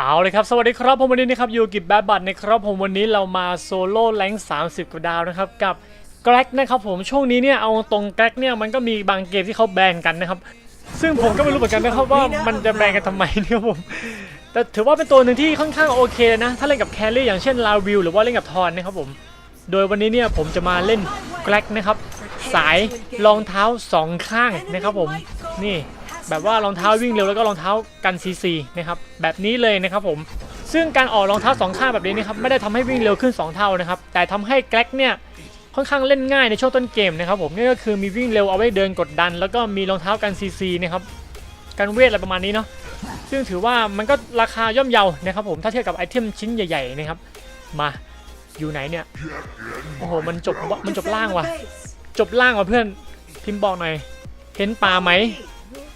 เอาเลยครับ สวัสดีครับผมวันนี้นะครับอยู่กับแบดบัตนะครับผมวันนี้เรามาโซโล่แรง30 กว่าดาวนะครับกับแกร็กนะครับผมช่วงนี้เนี่ยเอาตรงแกร็กเนี่ยมันก็มีบางเกมที่เขาแบนกันนะครับ ซึ่งผมก็ไม่รู้เหมือนกันนะครับว่ามันจะแบนกันทำไมเนี่ยผม แต่ถือว่าเป็นตัวหนึ่งที่ค่อนข้างโอเคเลยนะ ถ้าเล่นกับแครี่อย่างเช่นลาวิวหรือว่าเล่นกับทอนนะครับผม โดยวันนี้เนี่ยผมจะมาเล่นแกร็กนะครับสายรองเท้าสองข้างนะครับผมนี่ แบบว่ารองเท้าวิ่งเร็วแล้วก็รองเท้ากันซีซีนะครับแบบนี้เลยนะครับผมซึ่งการออกรองเท้าสองข้างแบบนี้นะครับไม่ได้ทำให้วิ่งเร็วขึ้น 2 เท่านะครับแต่ทำให้แกร็กเนี่ยค่อนข้างเล่นง่ายในช่วงต้นเกมนะครับผมนี่ก็คือมีวิ่งเร็วเอาไว้เดินกดดัน แล้วก็มีรองเท้ากันซีซีนะครับกันเวทอะไรประมาณนี้เนาะซึ่งถือว่ามันก็ราคาย่อมเยานะครับผมถ้าเทียบกับไอเทมชิ้นใหญ่ๆนะครับมาอยู่ไหนเนี่ยโอ้โหมันจบมันจบล่างว่ะจบล่างว่ะเพื่อนพิมพ์บอกหน่อยเห็นป่าไหม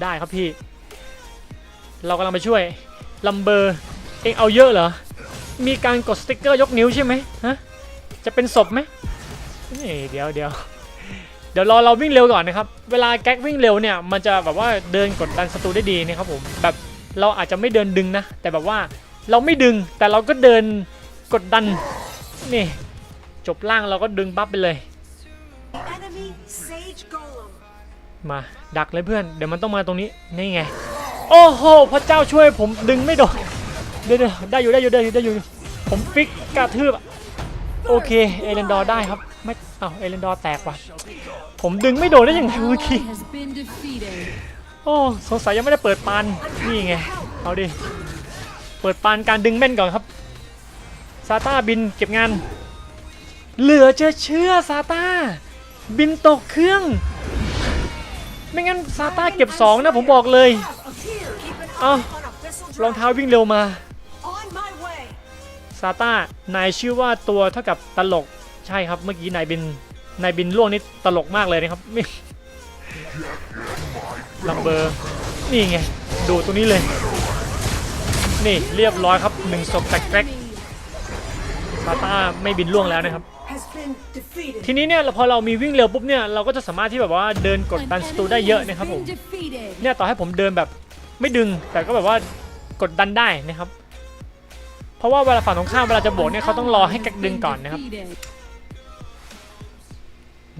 ได้ครับพี่ เรากำลังไปช่วยลัมเบอร์เองเอาเยอะเหรอ มีการกดสติ๊กเกอร์ยกนิ้วใช่ไหมฮะ จะเป็นศพไหมนี่เดี๋ยวเดี๋ยวเดี๋ยวรอเราวิ่งเร็วก่อนนะครับ เวลาแก๊กวิ่งเร็วเนี่ย มันจะแบบว่าเดินกดดันศัตรูได้ดีนะครับผม แบบเราอาจจะไม่เดินดึงนะ แต่แบบว่าเราไม่ดึง แต่เราก็เดินกดดัน นี่ จบล่างเราก็ดึงบัฟไปเลย มาดักเลยเพื่อนเดี๋ยวมันต้องมาตรงนี้นี่ไงโอ้โหพระเจ้าช่วยผมดึงไม่โดนเดี๋ยวได้อยู่ได้อยู่ได้อยู่ได้อยู่ผมฟิกกระทืบอะโอเคเอเลนดอร์ได้ครับไม่อ้าเอเลนดอร์แตกว่ะผมดึงไม่โดนได้ยังไงเมื่อกี้โอ้สงสัยยังไม่ได้เปิดปานนี่ไงเอาดิเปิดปานการดึงแม่นก่อนครับซาต้าบินเก็บงาน เหลือจะเชื่อซาต้าบินตกเครื่อง ไม่งั้นซาต้าเก็บสองนะผมบอกเลย Here, keep an Oh. eye on Abyssal รองเท้าวิ่งเร็วมา ซาต้านายชื่อว่าตัวเท่ากับตลก ใช่ครับ เมื่อกี้นายบิน นายบินล่วงนี่ตลกมากเลยนะครับไม่ลัมเบอร์ นี่ไง ดูตรงนี้เลย นี่เรียบร้อยครับหนึ่งศพแตก ๆซาต้าไม่บินล่วงแล้วนะครับ Has been defeated. ทีนี้เนี่ยพอเรามีวิ่งเร็วปุ๊บเนี่ยเราก็จะสามารถที่แบบว่าเดินกด An ดัน enemy ศัตรูได้เยอะ has นะครับผม been defeated. เนี่ยต่อให้ผมเดินแบบไม่ดึงแต่ก็แบบว่ากดดันได้นะครับ เพราะว่าเวลาฝั่งตรงข้ามเวลาจะโบกเนี่ยเขาต้องรอให้แก๊กดึงก่อนนะครับ Defeated.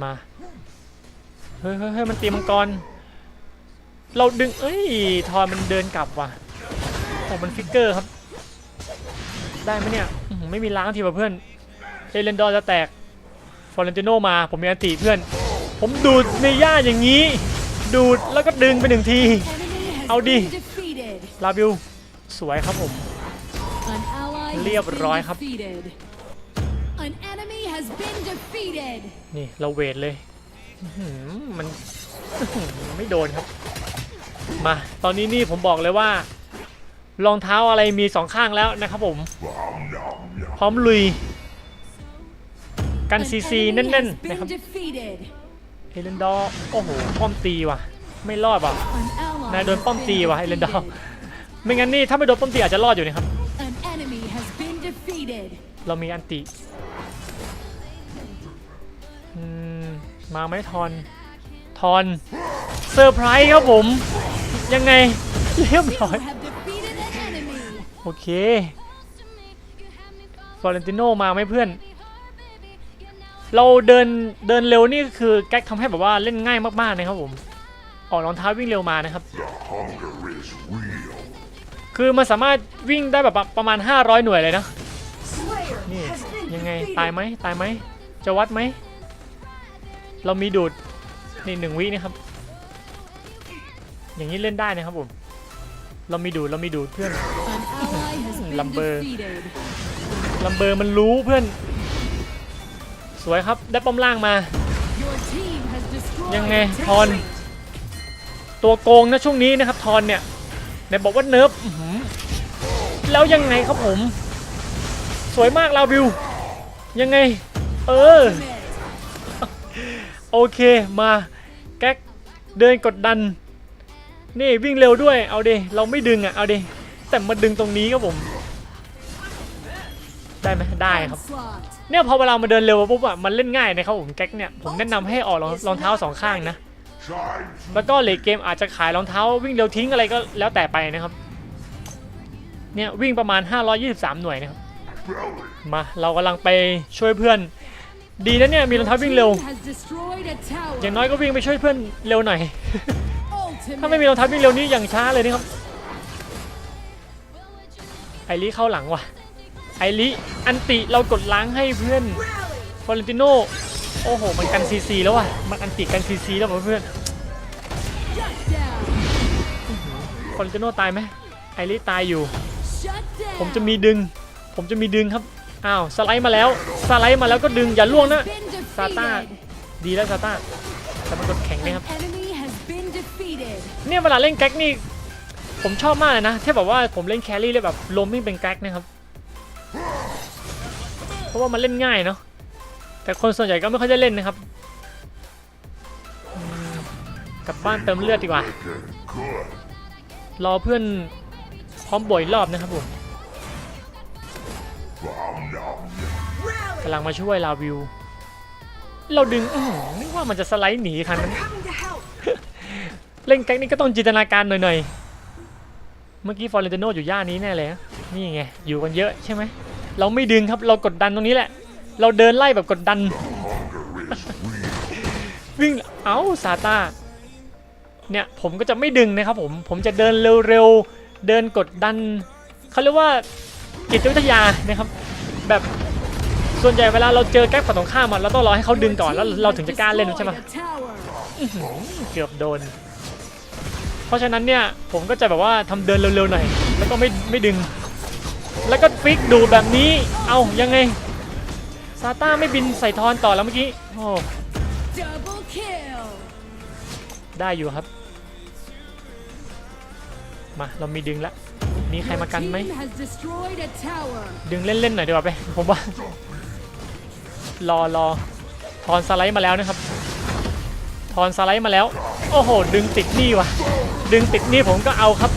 มาเฮ้ยเฮ้ยเฮ้ยมันตีมังกร เราดึงเอ้ยทอนมันเดินกลับว่ะโอ้มันฟิกเกอร์ครับ ได้ไหมเนี่ยไม่มีล้างทีว่ะเพื่อนเอเลนดอร์จะแตกฟอร์เรนติโนมาผมมีอันติเพื่อน ผมดูดในหญ้าอย่างนี้ ดูดแล้วก็ดึงไปหนึ่งที เอาดิลาบิวสวยครับผม เรียบร้อยครับ นี่เราเวทเลย มันไม่โดนครับ มา ตอนนี้นี่ผมบอกเลยว่า รองเท้าอะไรมีสองข้างแล้วนะครับผม พร้อมลุย กัน An ซีซี enemy แน่น has ๆนะครับ been defeated. เอเลนดอร์โอ้โหป้อมตีว่ะ ไม่รอดว่ะ An ally นายโดน has ป้อม been ตีว่ะเอเลนดอร์ defeated. ไม่งั้นนี่ถ้าไม่โดนป้อมตีอาจจะรอดอยู่นะครับ An enemy has been defeated. เรามีอันติอืมมาไหมทอน ทอนเซอร์ไพรส์ครับผม ยังไงเรียบ You ร้อย โอเค ฟลอเรนติโนมาไหมเพื่อน เราเดินเดินเร็วนี่ก็คือแก๊กทำให้แบบว่าเล่นง่ายมากๆนะครับผม ออกรองเท้าวิ่งเร็วมานะครับ คือมันสามารถวิ่งได้แบบประมาณ 500 หน่วยเลยนะ Slayer นี่ has been ยังไง defeated. ตายไหมตายไหมจะวัดไหม เรามีดูดนี่หนึ่งวินะครับ อย่างนี้เล่นได้นะครับผม เรามีดูดเรามีดูดเพื่อน An ally has been Lumber. defeated. ลัมเบอร์มันรู้เพื่อน สวยครับ ได้ป้อมล่างมา Your team has destroyed ยังไง a ทอน ตัวโกงนะช่วงนี้นะครับทอนเนี่ยไหนบอกว่าเนิร์ฟอื้อหือแล้วยังไงครับผม สวยมากลาวิว ยังไง เออ โอเคมาแก๊กเดินกดดัน นี่วิ่งเร็วด้วย เอาดิ เราไม่ดึงอะ เอาดิ แต่มาดึงตรงนี้ครับผม ได้ไหมได้ครับ onslaught. เนี่ยพอเวลามาเดินเร็วปุ๊บอะมันเล่นง่ายนะครับผมแก๊กเนี่ยผมแนะนำให้ออกรองรองเท้าสองข้างนะแล้วก็เลทเกมอาจจะขายรองเท้าวิ่งเร็วทิ้งอะไรก็แล้วแต่ไปนะครับเนี่ยวิ่งประมาณ 523 หน่วยนะครับมาเรากำลังไปช่วยเพื่อน ดีนะเนี่ยมีรองเท้าวิ่งเร็ว Team has destroyed a tower. อย่างน้อยก็วิ่งไปช่วยเพื่อนเร็วหน่อย Ultimate. ถ้าไม่มีรองเท้าวิ่งเร็วนี่อย่างช้าเลยนะครับไอ ริเข้าหลังว่ะไอริอันติเรากดล้างให้เพื่อน Rally. ฟอเรนติโนโอ้โห มันกันซีซีแล้วว่ะ มันอันติกันซีซีแล้วเพื่อน Shut down. ฟอเรนติโนตายไหมไอริตายอยู่ ผมจะมีดึง ผมจะมีดึงครับ อ้าว สไลด์มาแล้ว สไลด์มาแล้วก็ดึง อย่าล่วงนะ ซาต้า ดีแล้วซาต้าแต่มันกดแข็งนะครับเนี่ยเวลาเล่นแก๊กนี่ ผมชอบมากเลยนะที่แบบว่าผมเล่นแครี่เลยแบบลมไม่เป็นแก๊กนะครับ เพราะว่ามันเล่นง่ายเนาะแต่คนส่วนใหญ่ก็ไม่ค่อยได้เล่นนะครับ กลับบ้านเติมเลือดดีกว่า รอเพื่อนพร้อมบ่อยรอบนะครับผมกำลังมาช่วยลาวิว เราดึงอื้อนึกว่ามันจะสไลด์หนีทันนั้น เล่นแก๊กนี่ก็ต้องจินตนาการหน่อยๆ เมื่อกี้ฟอร์เรนติโนอยู่ย่านนี้แน่เลยนี่ไงอยู่กันเยอะใช่ไหมเราไม่ดึงครับเรากดดันตรงนี้แหละ เราเดินไล่แบบกดดัน วิ่งเอ้าซาตาเนี่ยผมก็จะไม่ดึงนะครับผมผมจะเดินเร็วๆเดินกดดันเขาเรียกว่าจิตวิทยานะครับ แบบส่วนใหญ่เวลาเราเจอแก๊กฝั่งตรงข้ามอะเราต้องรอให้เขาดึงก่อนแล้วเราถึงจะกล้าเล่นใช่ไหมเกือบโดน ราะฉะนั้นเนี่ยผมก็จะแบบว่าทำเดินเร็วๆหน่อยแล้วก็ไม่ไม่ดึง แล้วก็ฟิกดูแบบนี้เอายังไงซาต้าไม่บินใส่ทอนต่อแล้วเมื่อกี้โอ้ได้อยู่ครับ มาเรามีดึงแล้วมีใครมากันไหมดึงเล่นๆหน่อยดีกว่าไปผมว่ารอรอทอนสไลด์มาแล้วนะครับ ทอนสไลด์มาแล้ว โอ้โห ดึงติดหนี่ว่ะดึงติดหนี่ผมก็เอาครับ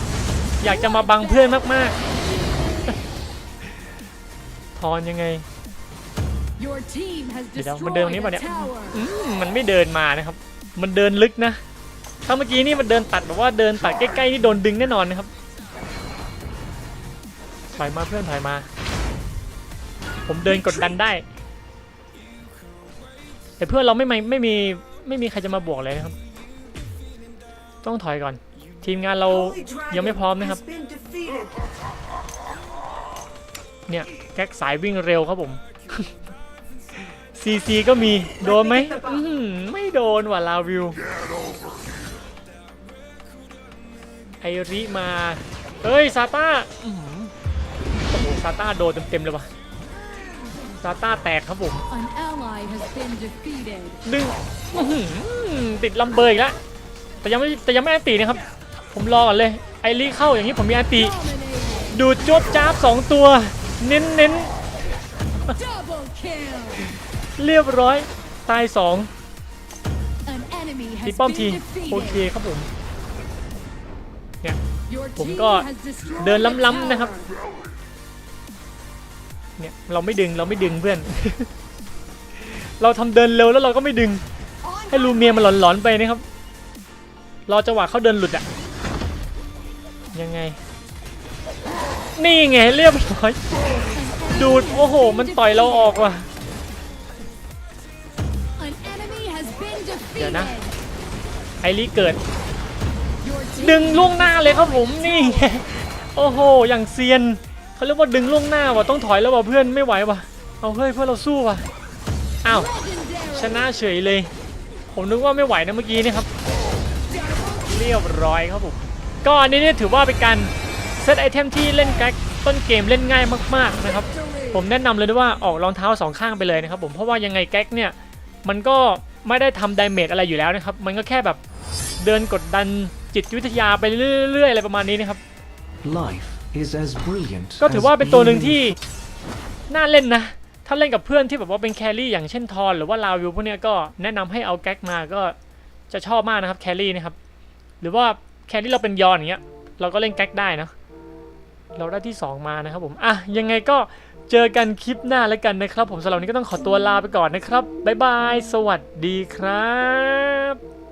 อยากจะมาบังเพื่อนมากๆทอนยังไง Your team has เดี๋ยว destroyed มันเดินตรงนี้ป่ะเนี่ย a tower. อืมมันไม่เดินมานะครับ มันเดินลึกนะ ถ้าเมื่อกี้นี่มันเดินตัดแบบว่าเดินตัดใกล้ๆนี่โดนดึงแน่นอนนะครับถอยมาเพื่อนถอยมา ผมเดินกดดันได้ แต่เพื่อนเราไม่ไม่ไม่มี ไม่มีใครจะมาบวกเลยนะครับ ต้องถอยก่อน ทีมงานเรา Holy dragon ยังไม่พร้อมนะครับ has been defeated. เนี่ยแก๊กสายวิ่งเร็วครับผมซีซีก็มีโดนไหมอื้อหือไม่โดนว่ะลาวิวไอริมาเฮ้ยซาต้าอื้อหือโอ้โหซาต้าโดนเต็มๆเลยว่ะ ซาต้าแตกครับผม An ally has been defeated. ดึงอื้อหือติดลำเบยอีกแล้วแต่ยังไม่แต่ยังไม่อันตีนะครับ ผมรอก่อนเลยไอริเข้าอย่างนี้ผมมีอันตี Dominated. ดูดจวบจ้าบสองตัว เน้นเน้น Double kill. ๆเรียบร้อยตายสอง An enemy ตี has ป้อม been ทีโอเค defeated. ครับผม Your ผม team ก็ has destroyed เดิน a ล้ำๆนะครับ tower. เนี่ยเราไม่ดึงเราไม่ดึงเพื่อน เราทำเดินเร็วแล้วเราก็ไม่ดึง On ให้ลูเมียมันหลอนๆไปนะครับ รอจังหวะเขาเดินหลุดอะยังไง นี่ไงเรียบร้อย ดูดโอ้โห มันต่อยเราออกว่ะ An enemy has been เดี๋ยวนะ defeated. ไอริเกิด Your team ดึงล่วงหน้าเลยครับผมนี่ไงโอ้โห อย่างเซียน เขาเรียกว่าดึงล่วงหน้าว่ะต้องถอยแล้วว่ะเพื่อนไม่ไหวว่ะเอาเฮ้ยเพื่อนเราสู้ว่ะอ้าวชนะเฉยเลย ผมนึกว่าไม่ไหวนะเมื่อกี้นี่ครับเรียบร้อยครับผมก็อันนี้เนี่ยถือว่าเป็นการเซตไอเทมที่เล่นแก๊กต้นเกมเล่นง่ายมากๆนะครับ ผมแนะนำเลยด้วยว่าออกรองเท้าสองข้างไปเลยนะครับผมเพราะว่ายังไงแก๊กเนี่ยมันก็ไม่ได้ทำดเมจอะไรอยู่แล้วนะครับ มันก็แค่แบบเดินกดดันจิตวิทยาไปเรื่อยๆอะไรประมาณนี้นะครับ Life ก็ถือว่าเป็นตัวหนึ่ง as ที่น่าเล่นนะ ถ้าเล่นกับเพื่อนที่แบบว่าเป็นแครี่อย่างเช่นทอนหรือว่าลาวิวพวกเนี้ยก็แนะนำให้เอาแก๊กมาก็จะชอบมากนะครับแครี่นะครับ หรือว่าแครี่เราเป็นยอนอย่างเงี้ยเราก็เล่นแก๊กได้นะ เราได้ที่ 2 มานะครับผม อะ ยังไงก็เจอกันคลิปหน้าแล้วกันนะครับ ผมสำหรับวันนี้ก็ต้องขอตัวลาไปก่อนนะครับ บ๊ายบาย สวัสดีครับ